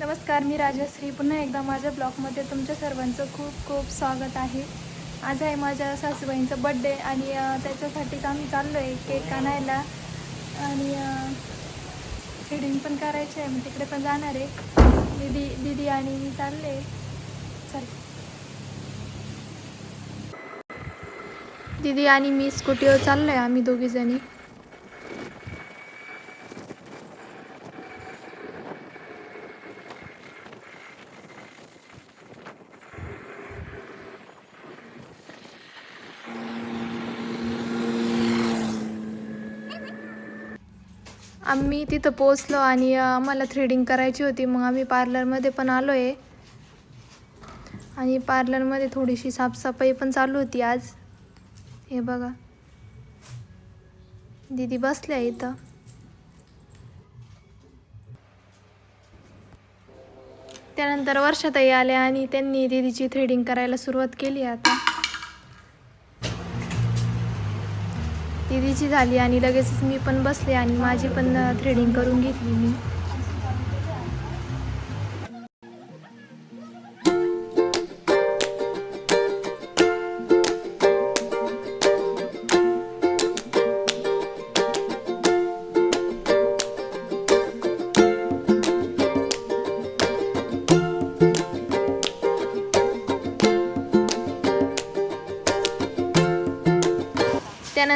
नमस्कार मी राजश्री. पुन्हा एकदा माझ्या ब्लॉगमध्ये तुमच्या सर्वांचं खूप खूप स्वागत आहे. आज आहे माझ्या सासूबाईंचा बड्डे आणि त्याच्यासाठीच आम्ही चाललो आहे केक आणायला. आणि फिडिंग पण करायची आहे मग तिकडे पण जाणार आहे. दीदी दीदी आणि मी चालले. चल. दीदी आणि मी स्कूटीवर चाललो आहे आम्ही दोघीजणी. आम्ही तिथं पोचलो आणि आम्हाला थ्रेडिंग करायची होती. मग आम्ही पार्लरमध्ये पण आलो आहे आणि पार्लरमध्ये थोडीशी साफसफाई पण चालू होती आज. हे बघा. दीदी बसल्या इथं. त्यानंतर वर्षाताई आल्या आणि त्यांनी दीदीची थ्रेडिंग करायला सुरुवात केली आता. दीदीची झाली आणि लगेचच मी पण बसले आणि माझी पण थ्रेडिंग करून घेतली मी.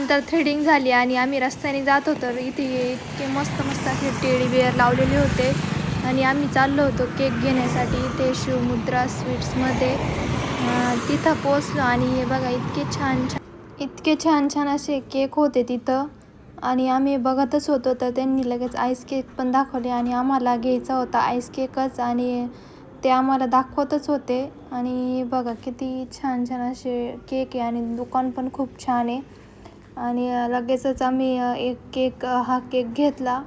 त्यानंतर थ्रेडिंग झाली आणि आम्ही रस्त्याने जात होतो. इथे इतके मस्त मस्त असे टेडी बिअर लावलेले होते. आणि आम्ही चाललो होतो केक घेण्यासाठी. इथे शिवमुद्रा स्वीट्समध्ये तिथं पोचलो आणि हे बघा इतके छान छान इतके छान छान असे केक होते तिथं. आणि आम्ही बघतच होतो तर त्यांनी लगेच आईस केक पण दाखवले आणि आम्हाला घ्यायचा होता आईस केकच आणि ते आम्हाला दाखवतच होते. आणि बघा किती छान छान असे केक आहे आणि दुकान पण खूप छान आहे. आणि लगेचच आम्ही एक केक हा केक घेतला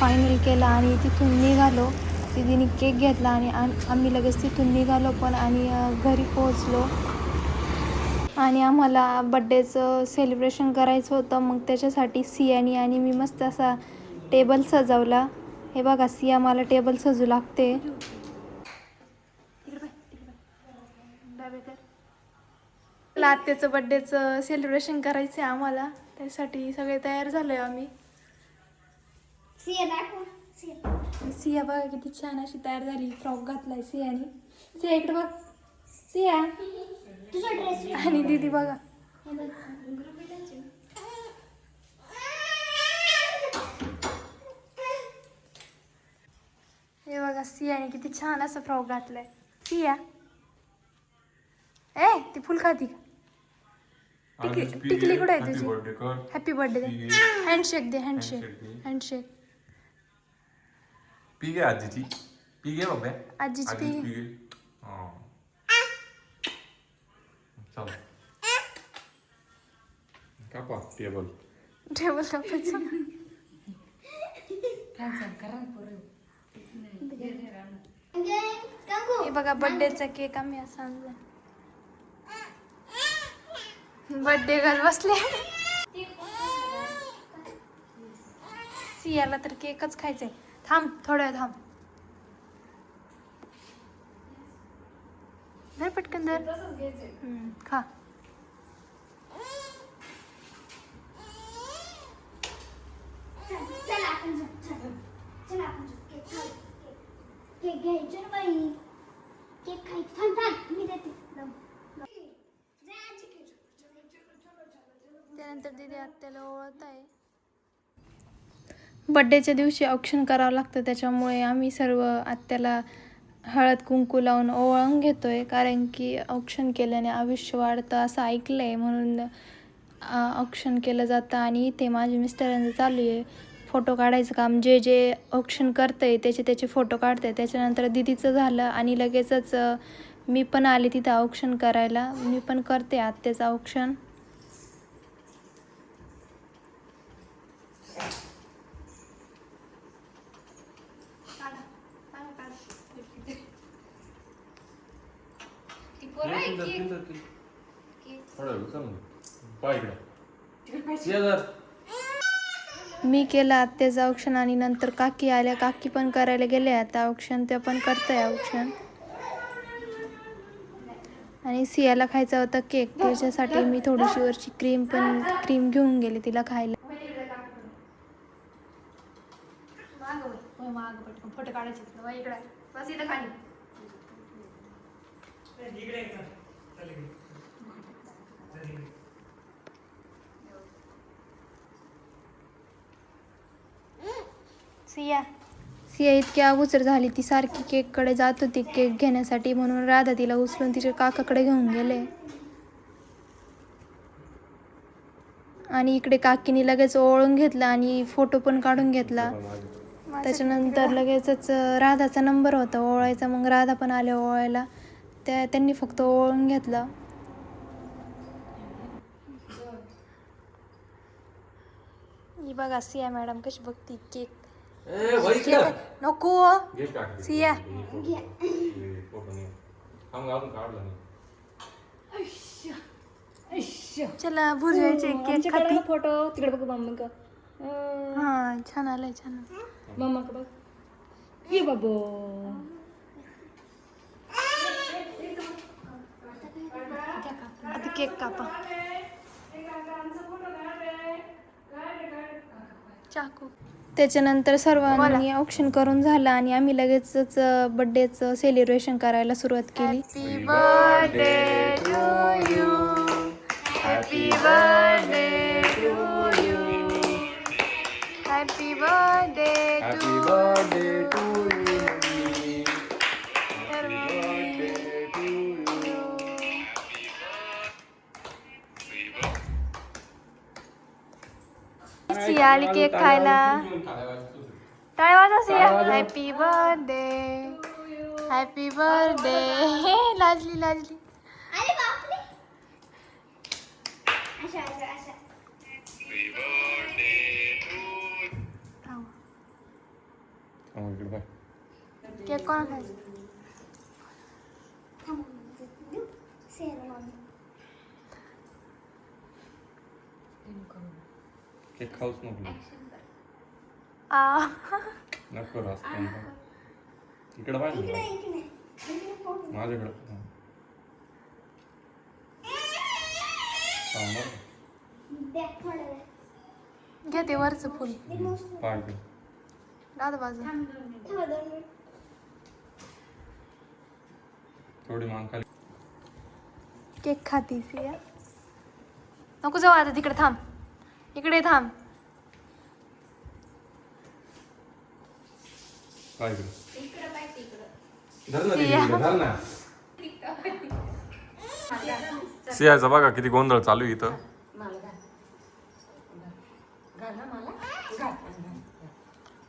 फायनल केला आणि तिथून निघालो. दिदीने केक घेतला आणि आम्ही लगेच तिथून निघालो पण आणि घरी पोहोचलो. आणि आम्हाला बड्डेचं सेलिब्रेशन करायचं होतं. मग त्याच्यासाठी सियानी आणि मी मस्त असा टेबल सजवला. हे बघा सिया मला टेबल सजू लागते. मला आत्याचं बड्डेचं सेलिब्रेशन करायचं आहे आम्हाला. त्यासाठी सगळे तयार झालो आहे आम्ही. सिया दाखव सिया. सिया बघा किती छान अशी तयार झाली फ्रॉक घातलाय सियाने. सिया इकडे बघ. सिया. तुझा ड्रेस आणि दीदी बघा. हे बघा सियाने किती छान असं फ्रॉक घातलाय. सिया. ए ती फुल खाती का? टिकली टिकली कुठे आहे तुझी? बर्थडे कर हॅपी बर्थडे दे हँडशेक दे. हँडशेक. हँडशेक पी घे आजीची पी घे बाबा आजीची पी घे. पी घे. चल। कापा टेबल? टेबल काकू हे बघा बर्थडेचा केक आम्ही असा आणला बर्थडे गर्ल बसले. सियाला तर केकच खायचंय. थांब थोडं थांब. नाही पटकन दर खा. चल आपण जाऊ, केक घ्यायचे ना बाई केक खायचं थांब थांब मी देते जाऊ, जाऊ. जा आजी केक. चलो, चलो, चलो, चलो, चलो. त्यानंतर दिदी आत्याला ओळत आहे बड्डेच्या दिवशी औक्षण करावं लागतं त्याच्यामुळे आम्ही सर्व आत्याला हळद कुंकू लावून ओवाळून घेतोय. कारण की औक्षण केल्याने आयुष्य वाढतं असं ऐकलं आहे म्हणून औक्षण केलं जातं आणि इथे माझ्या मिस्टरांचं चालू आहे. फोटो काढायचं काम. जे जे औक्षण करतं आहे त्याचे त्याचे फोटो काढते त्याच्यानंतर दिदीचं झालं आणि लगेचच मी पण आले तिथं औक्षण करायला. मी पण करते आत्याचं औक्षण पाय मी केलं आत्याचं औक्षण आणि नंतर काकी आल्या काकी पण करायला गेले. आता औक्षण त्या पण करताय औक्षण. आणि सियाला खायचा होता केक. त्याच्यासाठी मी थोडीशी वरची क्रीम पण क्रीम घेऊन गेले तिला खायला. फोटो काढायचे इकडे सिया. सिया इतकी अगोदर झाली ती सारखी केककडे जात होती केक घेण्यासाठी म्हणून राधा तिला उचलून तिच्या काकाकडे घेऊन गेले. आणि इकडे काकीने लगेच ओळून घेतला आणि फोटो पण काढून घेतला. त्याच्यानंतर लगेचच राधाचा नंबर होता ओळायचा. मग राधा पण आल्या ओळायला. त्या त्यांनी फक्त ओळून घेतलं. ही बघा सिया मॅडम कशी बघती केक. नको. सिया. हे नाही. चला भुजवायचे केक खाती. फोटो तिकडे बघ मम्मी का हा छान आलाय छान. मम्मा का बघ. ये बाबो. केक कापा. चाकू. त्याच्यानंतर सर्वांनी औक्षण करून झालं आणि आम्ही लगेचच बर्थडेचं सेलिब्रेशन करायला सुरुवात केली. Happy birthday to you happy birthday to you happy birthday happy birthday to Siya आली केक खायला टाळ्या वाजवा Siya happy birthday happy birthday लाजली लाजली अरे बापरे अशा अशा अशा इकडे बाय केक कोण खायचं केक खाऊच नको आ नको रास इकडे फोटो माझ्याकडे हं. थांब बरं. द्या थोडं वेळ. घे ते वरचं फुल इकडे. दादा बाजू थोडी मान खाली केक खाती सिया नको जाऊ आता तिकडे थांब इकडे थांब. सियाचा बघा किती गोंधळ चालू आहे इथं.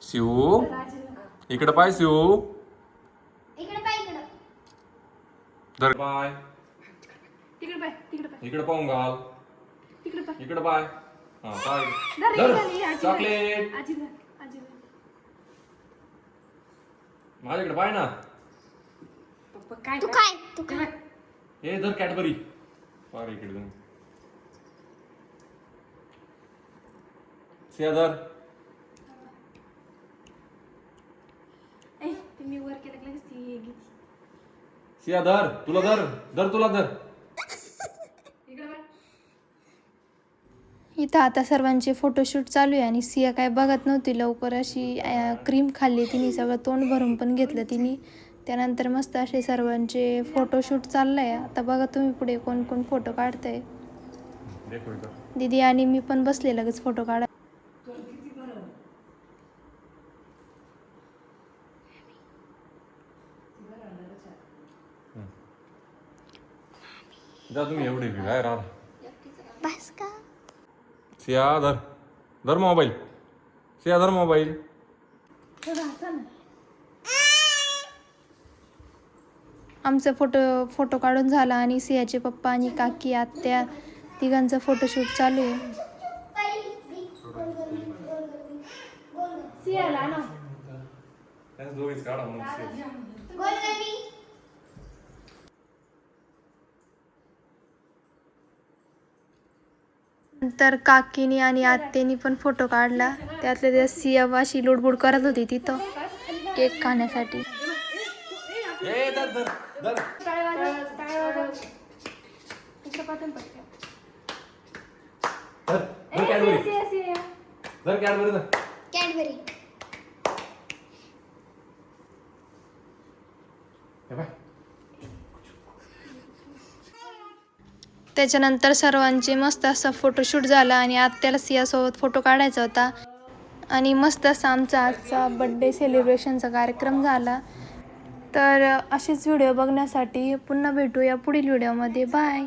शिव इकडे पाय शिव. इकडे पाय इकडं. धर. पाय. इकडे पाहून घाल. इकडे पाय. हा धर, धर. चॉकलेट. आजी धर, आजी धर. माझ्याकडे पाय ना. पप्पा काय तू काय तू काय? हे धर कॅडबरी. पाय रे इकडे जाऊन सिया धर. ए ते मी वर केलं की लगेच ती हे घेते. सिया धर. तुला धर. धर तुला धर इकडे पाय इथं आता सर्वांचे फोटोशूट चालू आहे आणि सिया काय बघत नव्हती. लवकर अशी क्रीम खाल्ली तिने सगळं तोंड भरून पण घेतलं तिने. त्यानंतर मस्त असे सर्वांचे फोटोशूट चाललंय. आता बघा तुम्ही पुढे कोण कोण फोटो काढताय. दीदी आणि मी पण बसले लगेच फोटो काढा जा तुम्ही एवढे बाहेर राहा सिया धर धर मोबाईल. सिया धर मोबाईल आमचा फोटो फोटो काढून झाला आणि सियाचे पप्पा आणि काकी आत्या तिघांचा फोटोशूट चालू आहे. सियाला ना. नंतर काकीनी आणि आत्यानी पण फोटो काढला. त्यातल्या त्या सिया अशी लुडबुड करत होती तिथं. केक खाण्यासाठी. कॅडबरी. त्याच्यानंतर सर्वांचे मस्त असा फोटोशूट झाला आणि आत्याला सियासोबत फोटो काढायचा होता. आणि मस्त असा आमचा आजचा बड्डे सेलिब्रेशनचा कार्यक्रम झाला. तर असेच व्हिडिओ बघण्यासाठी पुन्हा भेटूया पुढील व्हिडिओमध्ये बाय